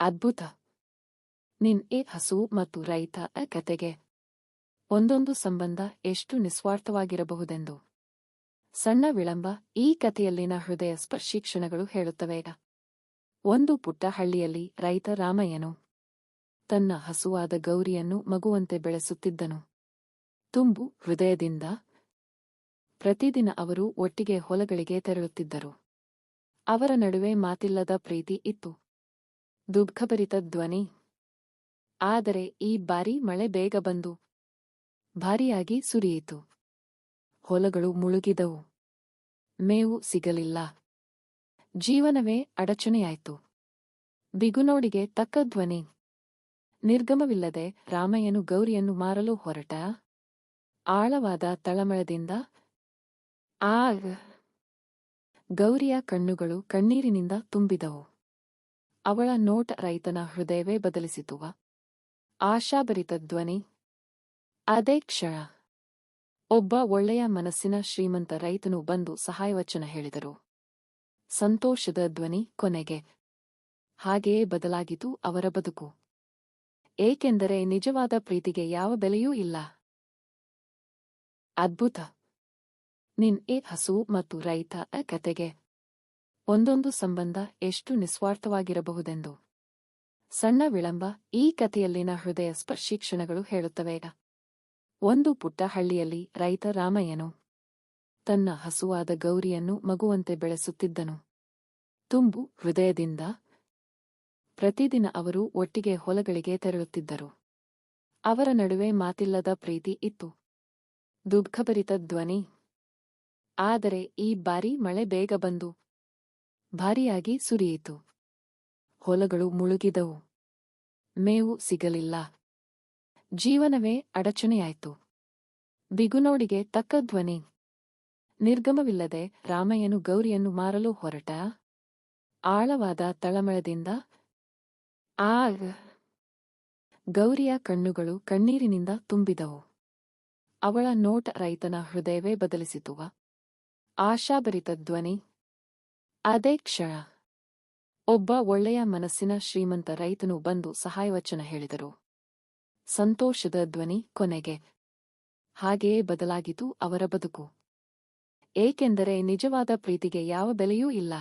ಅದ್ಭುತ. ನಿನ್ ಎ ಹಸು ಮತ್ತು ರೈತ ಕತೆಗೆ ಒಂದೊಂದು ಸಂಬಂಧ ಎಷ್ಟು ನಿಸ್ವಾರ್ಥವಾಗಿರಬಹುದೆಂದು. ಸಣ್ಣ ವಿಳಂಬ ಈ ಕಥೆಯಲ್ಲಿನ ಹೃದಯ ಸ್ಪರ್ಶಿಕ್ಷಣಗಳು ಹೇಳುತ್ತವೆ. ಒಂದು ಪುಟ್ಟ ಹಳ್ಳಿಯಲ್ಲಿ ರೈತ ರಾಮಯ್ಯನು ತನ್ನ ಹಸುವಾದ ಗೌರಿಯನ್ನು ಮಗುವಂತೆ ಬೆಳೆಸುತ್ತಿದ್ದನು. ತುಂಬು ಹೃದಯದಿಂದ ಪ್ರತಿದಿನ ಅವರು ಒಟ್ಟಿಗೆ ಹೊಲಗಳಿಗೆ ತೆರಳುತ್ತಿದ್ದರು. ಅವರ ನಡುವೆ ಮಾತಿಲ್ಲದ ಪ್ರೀತಿ ಇತ್ತು. ದುಃಖಭರಿತ ಧ್ವನಿ. ಆದರೆ ಈ ಬಾರಿ ಮಳೆ ಬೇಗ ಬಂದು ಭಾರಿಯಾಗಿ ಸುರಿಯಿತು. ಹೊಲಗಳು ಮುಳುಗಿದವು. ಮೇವು ಸಿಗಲಿಲ್ಲ. ಜೀವನವೇ ಅಡಚಣೆಯಾಯ್ತು. ಬಿಗುನೋಡಿಗೆ ತಕ್ಕ ಧ್ವನಿ. ನಿರ್ಗಮವಿಲ್ಲದೆ ರಾಮಯ್ಯನು ಗೌರಿಯನ್ನು ಮಾರಲು ಹೊರಟ. ಆಳವಾದ ತಳಮಳದಿಂದ ಆಗ. ಗೌರಿಯ ಕಣ್ಣುಗಳು ಕಣ್ಣೀರಿನಿಂದ ತುಂಬಿದವು. ಅವಳ ನೋಟ ರೈತನ ಹೃದಯವೇ ಬದಲಿಸಿತುವ. ಆಶಾಭರಿತ ಧ್ವನಿ. ಅದೇ ಕ್ಷಣ. ಒಬ್ಬ ಒಳ್ಳೆಯ ಮನಸ್ಸಿನ ಶ್ರೀಮಂತ ರೈತನು ಬಂದು ಸಹಾಯವಚನ ಹೇಳಿದರು. ಸಂತೋಷದ ಧ್ವನಿ ಕೊನೆಗೆ. ಹಾಗೆಯೇ ಬದಲಾಗಿತು ಅವರ ಬದುಕು. ಏಕೆಂದರೆ ನಿಜವಾದ ಪ್ರೀತಿಗೆ ಯಾವ ಬೆಲೆಯೂ ಇಲ್ಲ. ಅದ್ಭುತ. ನಿನ್ ಈ ಹಸು ಮತ್ತು ರೈತ ಕತೆಗೆ. ಒಂದೊಂದು ಸಂಬಂಧ ಎಷ್ಟು ನಿಸ್ವಾರ್ಥವಾಗಿರಬಹುದೆಂದು. ಸಣ್ಣ ವಿಳಂಬ ಈ ಕಥೆಯಲ್ಲಿನ ಹೃದಯ ಸ್ಪರ್ಶಿ ಕ್ಷಣಗಳು ಹೇಳುತ್ತವೆ. ಒಂದು ಪುಟ್ಟ ಹಳ್ಳಿಯಲ್ಲಿ ರೈತ ರಾಮಯ್ಯನು ತನ್ನ ಹಸುವಾದ ಗೌರಿಯನ್ನು ಮಗುವಂತೆ ಬೆಳೆಸುತ್ತಿದ್ದನು. ತುಂಬು ಹೃದಯದಿಂದ ಪ್ರತಿದಿನ ಅವರು ಒಟ್ಟಿಗೆ ಹೊಲಗಳಿಗೆ ತೆರಳುತ್ತಿದ್ದರು. ಅವರ ನಡುವೆ ಮಾತಿಲ್ಲದ ಪ್ರೀತಿ ಇತ್ತು. ದುಃಖಭರಿತ ಧ್ವನಿ. ಆದರೆ ಈ ಬಾರಿ ಮಳೆ ಬೇಗ ಬಂದು ಭಾರಿಯಾಗಿ ಸುರಿಯಿತು. ಹೊಲಗಳು ಮುಳುಗಿದವು. ಮೇವು ಸಿಗಲಿಲ್ಲ. ಜೀವನವೇ ಅಡಚಣೆಯಾಯಿತು. ಬಿಗುನೋಡಿಗೆ ತಕ್ಕ ಧ್ವನಿ. ನಿರ್ಗಮವಿಲ್ಲದೆ ರಾಮಯ್ಯನು ಗೌರಿಯನ್ನು ಮಾರಲು ಹೊರಟ. ಆಳವಾದ ತಳಮಳದಿಂದ, ಆಗ! ಗೌರಿಯ ಕಣ್ಣುಗಳು ಕಣ್ಣೀರಿನಿಂದ ತುಂಬಿದವು. ಅವಳ ನೋಟ ರೈತನ ಹೃದಯವೇ ಬದಲಿಸಿತುವ ಆಶಾಭರಿತ ಧ್ವನಿ. ಅದೇ ಕ್ಷಣ ಒಬ್ಬ ಒಳ್ಳೆಯ ಮನಸ್ಸಿನ ಶ್ರೀಮಂತ ರೈತನು ಬಂದು ಸಹಾಯವಚನ ಹೇಳಿದರು. ಸಂತೋಷದ ಧ್ವನಿ ಕೊನೆಗೆ, ಹಾಗೆಯೇ ಬದಲಾಗಿತು ಅವರ ಬದುಕು. ಏಕೆಂದರೆ ನಿಜವಾದ ಪ್ರೀತಿಗೆ ಯಾವ ಬೆಲೆಯೂ ಇಲ್ಲ.